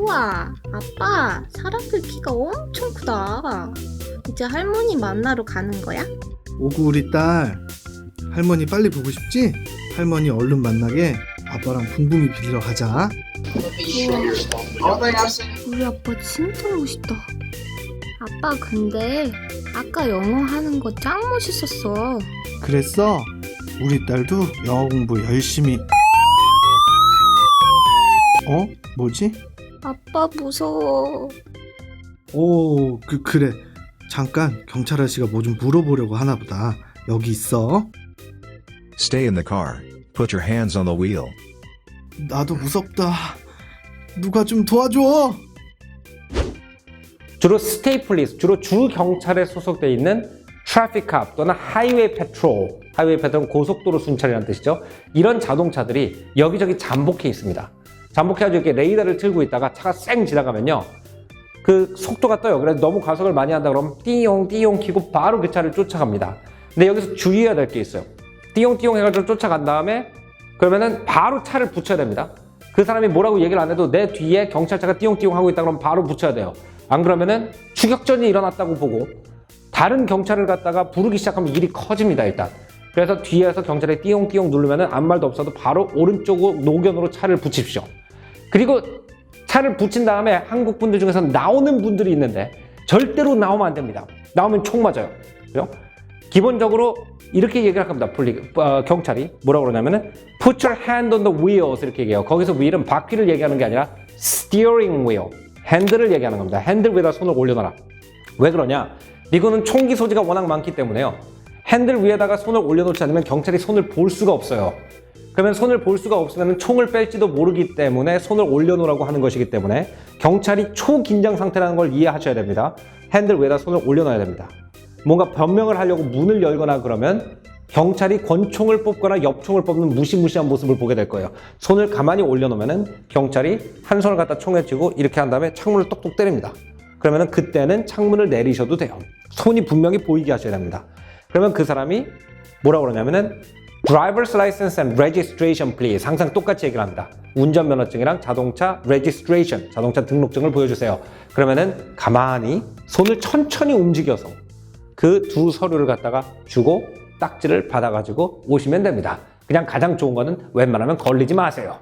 우와, 아빠, 사람들 키가 엄청 크다. 이제 할머니 만나러 가는 거야? 오구 우리 딸 할머니 빨리 보고 싶지? 할머니 얼른 만나게 아빠랑 붕붕이 빌리러 가자 우리 아빠 진짜 멋있다. 아빠, 근데 아까 영어 하는 거 짱 멋있었어. 그랬어? 우리 딸도 영어 공부 열심히 어? 뭐지? 아빠 무서워. 오, 그, 그래. 잠깐 경찰 아저씨가 뭐 좀 물어보려고 하나 보다. 여기 있어. Stay in the car. Put your hands on the wheel. 나도 무섭다. 누가 좀 도와줘. 주로 스테이 폴리스, 주로 주 경찰에 소속돼 있는 트래픽 캅 또는 하이웨이 패트롤, 하이웨이 패트롤은 고속도로 순찰이라는 뜻이죠. 이런 자동차들이 여기저기 잠복해 있습니다. 잠복해가지고 이렇게 레이더를 틀고 있다가 차가 쌩 지나가면요. 그 속도가 떠요. 그래서 너무 가속을 많이 한다 그러면 띠용 띠용 키고 바로 그 차를 쫓아갑니다. 근데 여기서 주의해야 될 게 있어요. 띠용 띠용 해가지고 쫓아간 다음에 그러면은 바로 차를 붙여야 됩니다. 그 사람이 뭐라고 얘기를 안 해도 내 뒤에 경찰차가 띠용띠용 하고 있다 그러면 바로 붙여야 돼요. 안 그러면은 추격전이 일어났다고 보고 다른 경찰을 갖다가 부르기 시작하면 일이 커집니다 일단. 그래서 뒤에서 경찰이 띠용띠용 누르면은 아무 말도 없어도 바로 오른쪽 노견으로 차를 붙입시오. 그리고 차를 붙인 다음에 한국 분들 중에서 나오는 분들이 있는데 절대로 나오면 안 됩니다. 나오면 총 맞아요. 그죠? 기본적으로 이렇게 얘기를 합니다. 폴리, 어, 경찰이 뭐라고 그러냐면은 put your hand on the wheels 이렇게 얘기해요. 거기서 wheel은 바퀴를 얘기하는 게 아니라 steering wheel, 핸들을 얘기하는 겁니다. 핸들 위에다 손을 올려놔라. 왜 그러냐? 미국은 총기 소지가 워낙 많기 때문에요. 핸들 위에다가 손을 올려놓지 않으면 경찰이 손을 볼 수가 없어요. 그러면 손을 볼 수가 없으면 총을 뺄지도 모르기 때문에 손을 올려놓으라고 하는 것이기 때문에 경찰이 초긴장 상태라는 걸 이해하셔야 됩니다. 핸들 위에다 손을 올려놔야 됩니다. 뭔가 변명을 하려고 문을 열거나 그러면 경찰이 권총을 뽑거나 엽총을 뽑는 무시무시한 모습을 보게 될 거예요. 손을 가만히 올려놓으면은 경찰이 한 손을 갖다 총에 쥐고 이렇게 한 다음에 창문을 똑똑 때립니다. 그러면은 그때는 창문을 내리셔도 돼요. 손이 분명히 보이게 하셔야 됩니다. 그러면 그 사람이 뭐라고 그러냐면은 driver's license and registration please 항상 똑같이 얘기를 합니다. 운전면허증이랑 자동차 registration 자동차 등록증을 보여주세요. 그러면은 가만히 손을 천천히 움직여서 그 두 서류를 갖다가 주고 딱지를 받아가지고 오시면 됩니다. 그냥 가장 좋은 거는 웬만하면 걸리지 마세요.